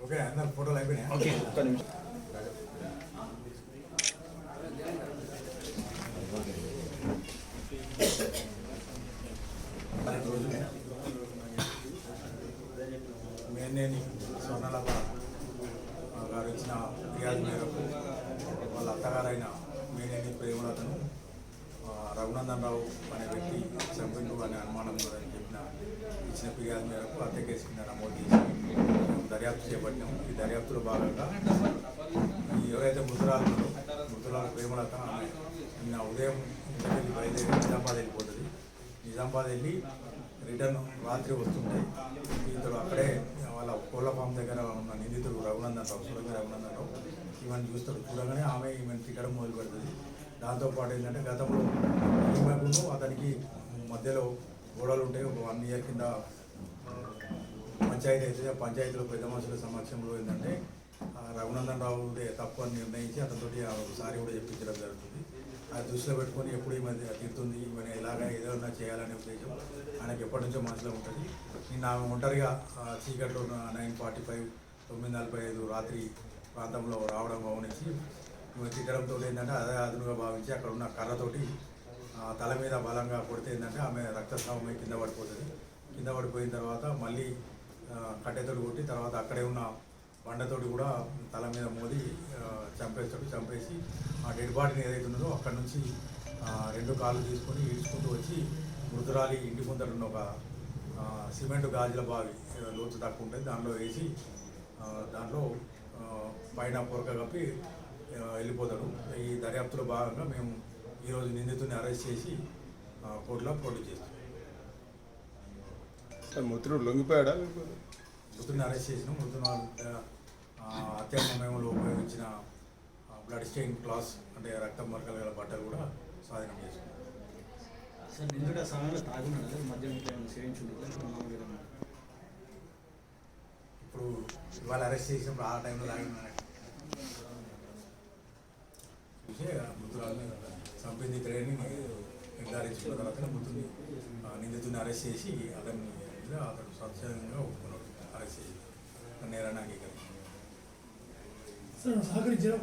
Okay అందరు ఫోటోలు అయిపోయినాయి? ఓకే ఒక్క నిమిషం. మేనేని ఆ, గారు ఇచ్చిన ఫిర్యాదు మేరకు వాళ్ళ అత్తగారైన మేనేని ప్రేమలతను రఘునందన్ రావు అనే వ్యక్తి చంపిండు అనే అనుమానం కూడా చెప్పిన ఇచ్చిన ఫిర్యాదు మేరకు హత్య కేసు కింద నమోదు చేసి మేము దర్యాప్తు చేపట్టినాం ఈ దర్యాప్తులో భాగంగా ఎవరైతే మృతురాలు మృతురాలు ప్రేమలత ఆమె నిన్న ఉదయం ఇంటికి బయలుదేరి నిజామాబాద్ వెళ్ళిపోతుంది. నిజామాబాద్ వెళ్ళి రిటర్న్ రాత్రి వస్తుంటే ఇతడు అక్కడే వాళ్ళ కోళ్ళ ఫామ్ దగ్గర ఉన్న నిందితుడు రఘునందన్ రావు సురంగ రఘునందన్ రావు ఈమెను చూస్తాడు. చూడగానే ఆమె ఈమెను తిట్టడం మొదలు పెడుతుంది దాంతోపాటు ఏంటంటే గతంలో ఈమెకును అతనికి మధ్యలో గోడలు ఉంటాయి. ఒక వన్ ఇయర్ కింద పంచాయతీ అయితే పంచాయతీలో పెద్ద మనుషుల సమక్షంలో ఏంటంటే రఘునందన్ రావు తప్పు అని నిర్ణయించి అతనితోటి ఆ ఒకసారి కూడా చెప్పించడం జరుగుతుంది. అది దృష్టిలో పెట్టుకొని ఎప్పుడు ఈ మధ్య తిడుతుంది ఈమె ఎలాగ ఏదైనా చేయాలనే ఉద్దేశం ఆయనకి ఎప్పటి నుంచో మనసులో ఉంటుంది. నిన్న ఆమె ఒంటరిగా చీకట్లో చీకట్లో నైన్ ఫార్టీ ఫైవ్ తొమ్మిది నలభై ఐదు రాత్రి ప్రాంతంలో రావడం గమనించి ఈమె తిట్టడంతో ఏంటంటే అదే అదునుగా భావించి అక్కడ ఉన్న కర్రతోటి తల మీద బలంగా కొడితే ఏంటంటే ఆమె రక్తస్రావమై కింద పడిపోతుంది. కింద పడిపోయిన తర్వాత మళ్ళీ ఆ, కట్టెతోటి కొట్టి తర్వాత అక్కడే ఉన్న బండతోటి కూడా తల మీద మోది చంపేస్తాడు. చంపేసి ఆ డెడ్ బాడీని ఏదైతే ఉన్నదో అక్కడ నుంచి రెండు కాళ్ళు తీసుకొని ఈడ్చుకుంటూ వచ్చి మృతురాలి ఇంటి ముందర ఉన్న ఒక సిమెంట్ గాజుల బావి లోతు తక్కువ ఉంటుంది. దాంట్లో వేసి దాంట్లో పైన పొరక కప్పి వెళ్ళిపోతాడు. ఈ దర్యాప్తులో భాగంగా మేము ఈరోజు నిందితుడిని అరెస్ట్ చేసి కోర్టులో ప్రొడ్యూస్ చేస్తాం సార్ మృతుడు లొంగిపోయాడా? మృతుడిని అరెస్ట్ చేసిన మృతుని హత్యా సమయంలో ఉపయోగించిన బ్లడ్ స్టెయిన్ క్లాస్ అంటే రక్తం మరకలు గల బట్టలు కూడా స్వాధీనం చేసుకున్నాం సార్ నిందుడు ఆ సమయంలో తాగున్నాడు? మద్యం మామూలుగా ఇప్పుడు ఇవాళ అరెస్ట్ చేసినప్పుడు ఆ టైంలో తాగిన చూసి ఆ మృతురాలని చంపింది ఇతరేని నిర్ధారించుకున్న తర్వాత మృతుని ఆ, నిందితుడిని అరెస్ట్ చేసి అతన్ని అతను స్వచ్ఛంగా ఒప్పుకున్నాడు. అరెస్ట్ చేసి నేరాన్ని అంగీకరించాడు. సహకరించారు?